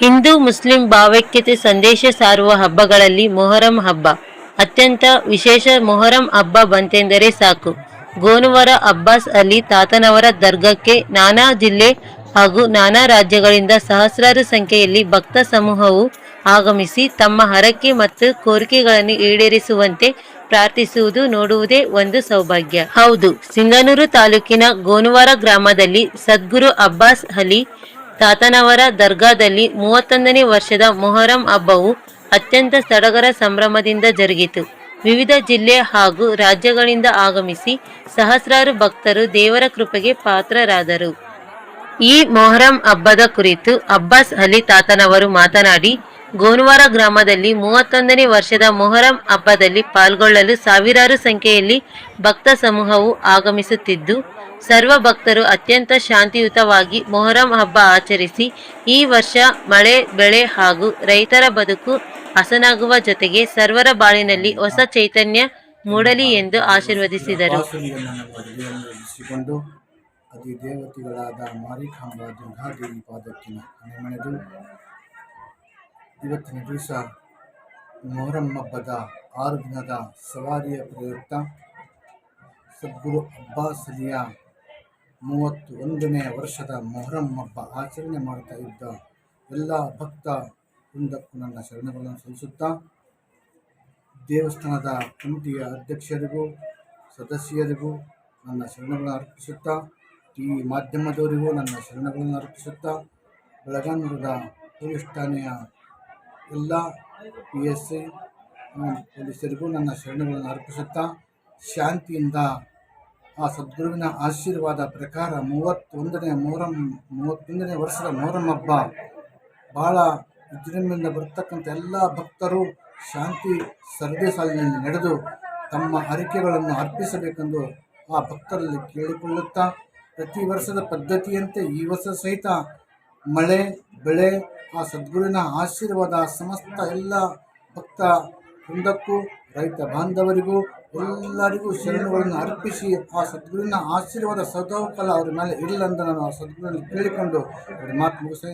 Hindu Muslim ಭಾವೈಕ್ಯತೆ ಸಂದೇಶ ಸಾರುವ ಹಬ್ಬಗಳಲ್ಲಿ ಮೊಹರಂ ಹಬ್ಬ. ಅತ್ಯಂತ ವಿಶೇಷ ಮೊಹರಂ ಹಬ್ಬ ಬಂತೆಂದರೆ ಸಾಕು. ಗೋನುವರ ಅಬ್ಬಾಸ್ ಅಲಿ ತಾತನವರ ದರ್ಗಕ್ಕೆ ನಾನಾ ಜಿಲ್ಲೆ ಹಾಗೂ ನಾನಾ ರಾಜ್ಯಗಳಿಂದ ಸಹಸ್ರಾರು ಸಂಖ್ಯೆಯಲ್ಲಿ ಭಕ್ತ ಸಮೂಹವು ಆಗಮಿಸಿ ತಮ್ಮ ಹರಕೆ ಮತ್ತು ಕೋರಿಕೆಗಳನ್ನು ಈಡೇರಿಸುವಂತೆ ಪ್ರಾರ್ಥಿಸುವುದು ನೋಡುವುದೇ ಒಂದು ಸೌಭಾಗ್ಯ. ಹೌದು, ಸಿಂಗನೂರು ತಾಲೂಕಿನ ಗೋನುವಾರ ಗ್ರಾಮದಲ್ಲಿ ಸದ್ಗುರು ಅಬ್ಬಾಸ್ ಅಲಿ ತಾತನವರ ದರ್ಗಾದಲ್ಲಿ ಮೂವತ್ತೊಂದನೇ ವರ್ಷದ ಮೊಹರಂ ಹಬ್ಬವು ಅತ್ಯಂತ ಸಡಗರ ಸಂಭ್ರಮದಿಂದ ಜರುಗಿತು. ವಿವಿಧ ಜಿಲ್ಲೆ ಹಾಗೂ ರಾಜ್ಯಗಳಿಂದ ಆಗಮಿಸಿ ಸಹಸ್ರಾರು ಭಕ್ತರು ದೇವರ ಕೃಪೆಗೆ ಪಾತ್ರರಾದರು. ಈ ಮೊಹರಂ ಹಬ್ಬದ ಕುರಿತು ಅಬ್ಬಾಸ್ ಅಲಿ ತಾತನವರು ಮಾತನಾಡಿ ಗೋನುವಾರ ಗ್ರಾಮದಲ್ಲಿ ಮೂವತ್ತೊಂದನೇ ವರ್ಷದ ಮೊಹರಂ ಹಬ್ಬದಲ್ಲಿ ಪಾಲ್ಗೊಳ್ಳಲು ಸಾವಿರಾರು ಸಂಖ್ಯೆಯಲ್ಲಿ ಭಕ್ತ ಸಮೂಹವು ಆಗಮಿಸುತ್ತಿದ್ದು, ಸರ್ವ ಭಕ್ತರು ಅತ್ಯಂತ ಶಾಂತಿಯುತವಾಗಿ ಮೊಹರಂ ಹಬ್ಬ ಆಚರಿಸಿ, ಈ ವರ್ಷ ಮಳೆ, ಬೆಳೆ ಹಾಗೂ ರೈತರ ಬದುಕು ಹಸನಾಗುವ ಜೊತೆಗೆ ಸರ್ವರ ಬಾಳಿನಲ್ಲಿ ಹೊಸ ಚೈತನ್ಯ ಮೂಡಲಿ ಎಂದು ಆಶೀರ್ವದಿಸಿದರು. ಅತಿ ಇವತ್ತಿನ ದಿವಸ ಮೊಹರಂ ಹಬ್ಬದ ಆರು ದಿನದ ಸವಾರಿಯ ಪ್ರಯುಕ್ತ ಸದ್ಗುರು ಅಬ್ಬಾಸ್ ಅಲಿಯ ಮೂವತ್ತು ಒಂದನೇ ವರ್ಷದ ಮೊಹರಂ ಹಬ್ಬ ಆಚರಣೆ ಮಾಡ್ತಾ ಇದ್ದ ಎಲ್ಲ ಭಕ್ತ ವೃಂದಕ್ಕೂ ನನ್ನ ಶರಣಗಳನ್ನು ಸಲ್ಲಿಸುತ್ತಾ ದೇವಸ್ಥಾನದ ಕಮಿಟಿಯ ಅಧ್ಯಕ್ಷರಿಗೂ ಸದಸ್ಯರಿಗೂ ನನ್ನ ಶರಣಗಳನ್ನು ಅರ್ಪಿಸುತ್ತಾ ಈ ಮಾಧ್ಯಮದವರಿಗೂ ನನ್ನ ಶರಣಗಳನ್ನು ಅರ್ಪಿಸುತ್ತಾ ಬೆಳಗಾನೂರದ ಪೊಲೀಸ್ ಠಾಣೆಯ ಎಲ್ಲ ಪಿ ಎಸ್ ಐ ಪೊಲೀಸರಿಗೂ ನನ್ನ ಶರಣಗಳನ್ನು ಅರ್ಪಿಸುತ್ತಾ ಶಾಂತಿಯಿಂದ ಆ ಸದ್ಗುರುವಿನ ಆಶೀರ್ವಾದ ಪ್ರಕಾರ ಮೂವತ್ತೊಂದನೇ ಮೊಹರಂ, ಮೂವತ್ತೊಂದನೇ ವರ್ಷದ ಮೊಹರಂ ಹಬ್ಬ ಬಹಳ ವಿಜೃಂಭಣೆಯಿಂದ ಬರ್ತಕ್ಕಂಥ ಎಲ್ಲ ಭಕ್ತರು ಶಾಂತಿ ಸರದಿ ಸಾಲಿನಲ್ಲಿ ನಡೆದು ತಮ್ಮ ಹರಿಕೆಗಳನ್ನು ಅರ್ಪಿಸಬೇಕೆಂದು ಆ ಭಕ್ತರಲ್ಲಿ ಕೇಳಿಕೊಳ್ಳುತ್ತಾ ಪ್ರತಿ ವರ್ಷದ ಪದ್ಧತಿಯಂತೆ ಈ ವರ್ಷ ಸಹಿತ ಮಳೆ, ಬೆಳೆ ಆ ಸದ್ಗುರುವಿನ ಆಶೀರ್ವಾದ ಸಮಸ್ತ ಎಲ್ಲ ಭಕ್ತ ವೃಂದಕ್ಕೂ, ರೈತ ಬಾಂಧವರಿಗೂ, ಎಲ್ಲರಿಗೂ ಶರಣಗಳನ್ನು ಅರ್ಪಿಸಿ ಆ ಸದ್ಗುರುವಿನ ಆಶೀರ್ವಾದ ಸದಾಕಾಲ ಅವರ ಮೇಲೆ ಇರಲೆಂದು ನಾನು ಆ ಸದ್ಗುರುವಿನಲ್ಲಿ ಕೇಳಿಕೊಂಡು ಮಾತು ಮುಗಿಸಿ